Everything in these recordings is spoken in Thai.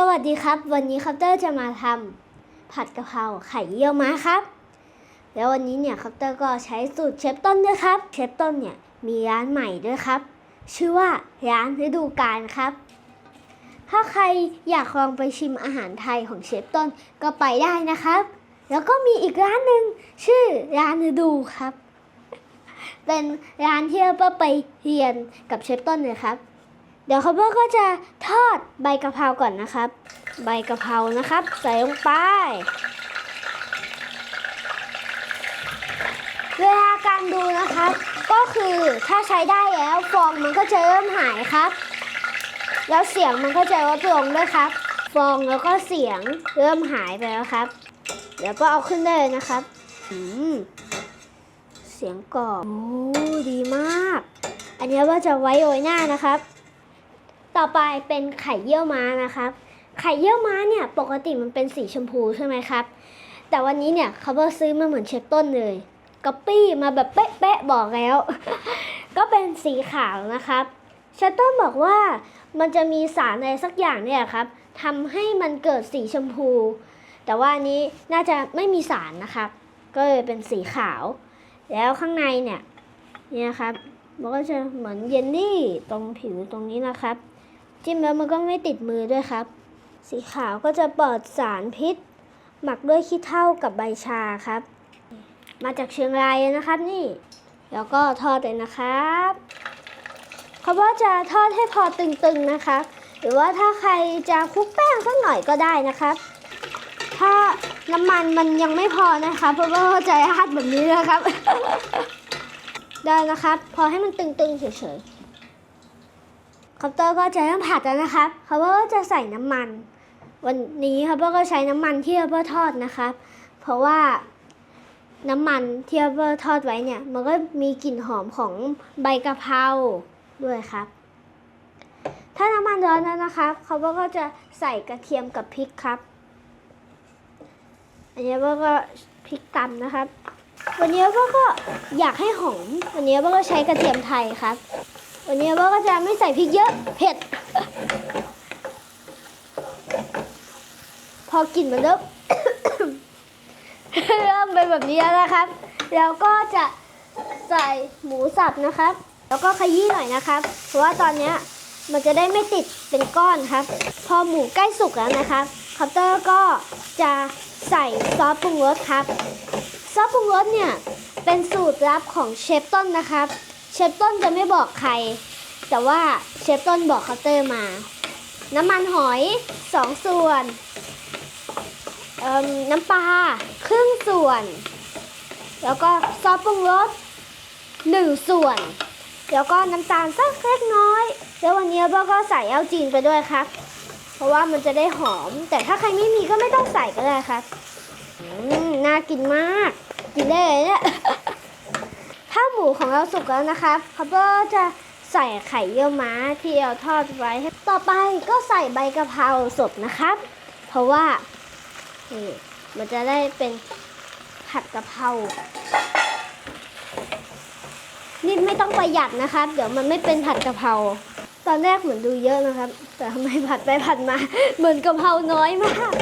สวัสดีครับ วันนี้คัปเตอร์จะมาทำผัดกะเพราไข่เยี่ยวม้าครับ แล้ววันนี้เนี่ยคัปเตอร์ก็ใช้สูตรเชฟต้นด้วยครับเชฟต้นเนี่ยมีร้านใหม่ด้วยครับ ชื่อว่าร้านฤดูกาลครับ ถ้าใครอยากลองไปชิมอาหารไทยของเชฟต้นก็ไปได้นะครับ แล้วก็มีอีกร้านหนึ่งชื่อร้านฤดูครับ เป็นร้านที่เราไปเรียนกับเชฟต้นเลยครับ เดี๋ยวคัปเปอร์ก็จะทอดใบกะเพราก่อนนะครับ ใบกะเพรานะครับ ใส่ลงไป เวลาการดูนะครับ ก็คือถ้าใช้ได้แล้วฟองมันก็จะเริ่มหายครับ แล้วเสียงมันก็จะลดลงด้วยครับ ฟองแล้วก็เสียงเริ่มหายไปแล้วครับ เดี๋ยวก็เอาขึ้นได้เลยนะครับอืมเสียงกรอบโอ้ดีมาก อันนี้ว่าจะไว้โรยหน้านะครับ ต่อไปเป็นไข่เยี่ยวม้านะครับ ไข่เยี่ยวม้าเนี่ยปกติมันเป็นสีชมพูใช่ไหมครับ แต่วันนี้เนี่ยเขาบอกซื้อมาเหมือนเชฟต้นเลยก๊อปปี้มาแบบเป๊ะๆบอกแล้ว ก็เป็นสีขาวนะครับเชฟต้นบอกว่ามันจะมีสารอะไรสักอย่างเนี่ยครับทำให้มันเกิดสีชมพู แต่ว่านนี้น่าจะไม่มีสารนะครับ ก็เลยเป็นสีขาว แล้วข้างในเนี่ยเนี่ยครับมันก็จะเหมือนเยลลี่ตรงผิวตรงนี้นะครับ จิ้มแล้วมันก็ไม่ติดมือด้วยครับ สีขาวก็จะปลอดสารพิษ หมักด้วยขี้เถ้ากับใบชาครับ มาจากเชียงรายนะครับนี่ แล้วก็ทอดเลยนะครับเขาว่าจะทอดให้พอตึงๆนะครับ หรือว่าถ้าใครจะคลุกแป้งสักหน่อยก็ได้นะครับ ถ้าน้ำมันมันยังไม่พอนะคะเพราะว่าจะราดแบบนี้นะครับ ได้นะครับ พอให้มันตึงๆเฉยๆ คอปเตอร์ก็จะเริ่มผัดแล้วนะครับเขาก็จะใส่น้ำมัน วันนี้ครับก็ใช้น้ำมันที่เราทอดนะครับ เพราะว่าน้ำมันที่เราทอดไว้เนี่ย มันก็มีกลิ่นหอมของใบกะเพราด้วยครับ ถ้าน้ำมันร้อนแล้วนะครับเขาก็จะใส่กระเทียมกับพริกครับ อันนี้ก็พริกตำนะครับ วันนี้ก็อยากให้หอม วันนี้ก็ใช้กระเทียมไทยครับ วันนี้ว่าก็จะไม่ใส่พริกเยอะเผ็ด พอกลิ่นมันเริ่มเริ่มเป็นแบบนี้แล้วนะครับ แล้วก็จะใส่หมูสับนะครับ แล้วก็ขยี้หน่อยนะครับ เพราะว่าตอนนี้มันจะได้ไม่ติดเป็นก้อนครับ พอหมูใกล้สุกแล้วนะครับคอปเตอร์ก็จะใส่ซอสปรุงรสครับ ซอสปรุงรสเนี่ยเป็นสูตรลับของเชฟต้นนะครับ เชฟต้นจะไม่บอกใคร แต่ว่าเชฟต้นบอกเคาน์เตอร์มา น้ำมันหอย2ส่วน น้ำปลาครึ่งส่วน แล้วก็ซอสปรุงรส1ส่วน แล้วก็น้ำตาลสักเล็กน้อย แล้ววันนี้พ่อก็ใส่แอลจีนไปด้วยครับ เพราะว่ามันจะได้หอม แต่ถ้าใครไม่มีก็ไม่ต้องใส่ก็ได้ครับน่ากินมาก กินได้เลยเนี่ย ของเราสุกแล้วนะครับเขาก็จะใส่ไข่เยี่ยวม้าที่เราทอดไว้ ต่อไปก็ใส่ใบกะเพราสดนะครับ เพราะว่ามันจะได้เป็นผัดกะเพรานี่ไม่ต้องประหยัดนะครับ เดี๋ยวมันไม่เป็นผัดกะเพราตอนแรกเหมือนดูเยอะนะครับ แต่ทำไมผัดไปผัดมา เหมือนกะเพราน้อยมาก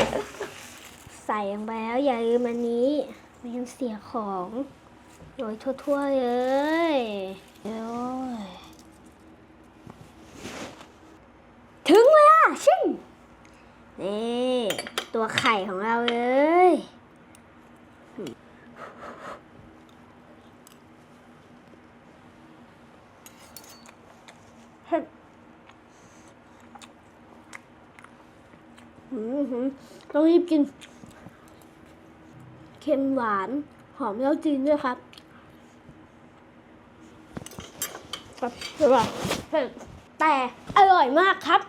ใส่ลงไปแล้วอย่าลืมอันนี้ไม่งั้นเสียของ โรยทั่วๆเลยโอ้ยถึงเวลาชิมนี่ตัวไข่ของเราเลยเผ็ดอืมหืมต้องรีบกิน เค็มหวาน หอมแล้วจีนด้วยครับ ครับแต่อร่อยมากครับ